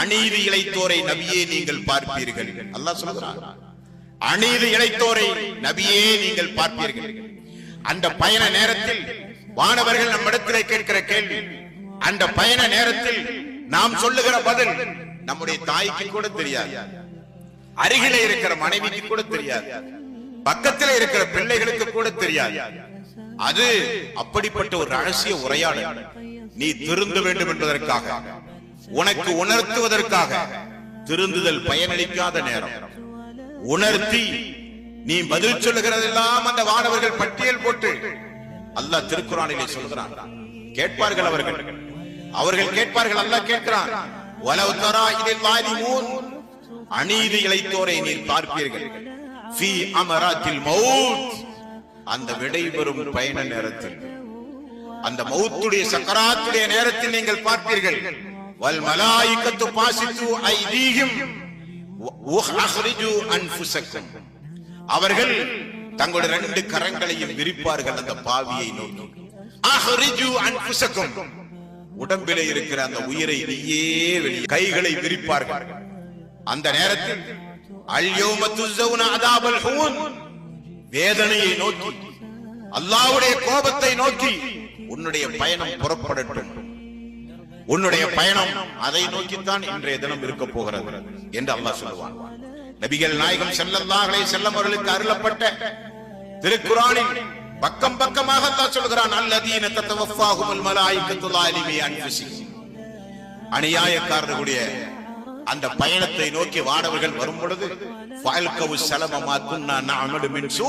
அநீதி இழைத்தோரை நபியே நீங்கள் பார்ப்பீர்கள். அல்லாஹ் சொல்கிறான். அநீதி இழைத்தோரை நபியே நீங்கள் பார்ப்பீர்கள். அந்த பயண நேரத்தில் வானவர்கள் நம்மிடத்திலே கேட்கிற கேள்வி அந்த பயண நேரத்தில் நாம் சொல்லுகிற பதில் நம்முடைய தாய்க்கு கூட தெரியாது. அருகிலே இருக்கிற மனைவிக்கு கூட தெரியாது. பக்கத்தில் இருக்கிற பிள்ளைகளுக்கு கூட தெரியாது. அது அப்படிப்பட்ட ஒரு ரகசிய உரையாடல். நீ திருந்த வேண்டும் என்பதற்காக. உனக்கு உணர்த்துவதற்காக. திருந்துதல் பயனளிக்காத நேரம். உணர்த்தி நீ பதில் சொல்லுகிறதெல்லாம் அந்த வானவர்கள் பட்டியல் போட்டு அல்லாஹ் திருக்குறானிலே சொல்கிறான். கேட்பார்கள் அவர்கள். அவர்கள் கேட்பார்கள் அல்லாஹ் கேட்கிறான். வலவு தரா இதில் வாலிமூன். அநீதி இழைத்தோரை நீர் பார்ப்பீர்கள். ஃபீ அமராத்தில் மவுத் அந்த விடைபெறும் பயண நேரத்தில். அந்த மௌத்துடைய சக்கராத்துடைய நேரத்தில் நீங்கள் பார்ப்பீர்கள். வல் மலாயிக்கத்து பாசித்து ஐதீகம் அவர்கள் தங்களுடைய ரெண்டு கரங்களையும் விரிப்பார்கள் அந்த பாவியை நோக்கி. உடம்பிலே இருக்கிற அந்த உயிரை நீயே வெளியே கைகளை விரிப்பார்கள். அந்த நேரத்தில் வேதனையை நோக்கி அல்லாவுடைய கோபத்தை நோக்கி உன்னுடைய பயணம் புறப்படட்டும். உன்னுடைய பயணம் அதை நோக்கித்தான் இன்றைய தினம் இருக்க போகிறது என்று அல்லாஹ் சொல்லுவான். நபிகள் நாயகம் ஸல்லல்லாஹு செல்லம் அவர்களுக்கு அருளப்பட்ட திருக்குறானில் பக்கம் பக்கமாக அல்லாஹ் சொல்கிறான் அல்லதீன தத்தவஃபாகுமல் மலாயிகத்து லாலிமி அன்ஃபுசிஹிம் அநியாயக்காரர்களுடைய அந்த பயணத்தை நோக்கி வாடவர்கள் வரும் பொழுது ஃபால்கவு சலமமா குன்னா நஅமலு சூ.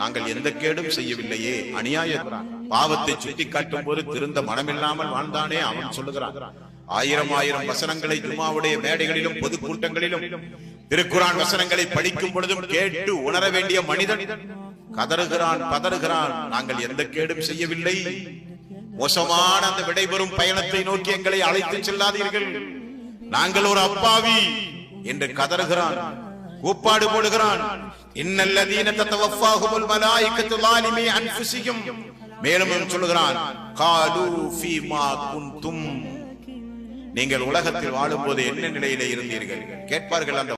நாங்கள் எந்த கேடும் செய்யவில்லையே அநியாயத்தான் பாவத்தை சுட்டி காட்டும் போது திருந்த மனமில்லாமல் வாழ்ந்தானே அவன் சொல்லுகிறான். ஆயிரம் ஆயிரம் வசனங்களை ஜுமாவுடைய மேடைகளிலும் பொதுக்கூட்டங்களிலும் திருக்குறான் வசனங்களை படிக்கும் பொழுதும் கேட்டு உணர வேண்டிய மனிதன் கதறுகிறான் பதறுகிறான். நாங்கள் எந்த கேடும் செய்யவில்லை. மோசமான அந்த விடைபெறும் பயணத்தை நோக்கி எங்களை அழைத்து செல்லாதீர்கள். நாங்கள் ஒரு அப்பாவி என்று கதறுகிறான் கூப்பாடு போடுகிறான். இன்னல்லதீன தத்தவஃபாகுமுல் மலாயிக்கத்து வாலிமை அன்ஃபுசிஹிம். மேலும் சொல்லுகிறான் நீங்கள் உலகத்தில் வாழும்போது என்ன நிலையிலே இருந்தீர்கள்? கேட்பார்கள் அந்த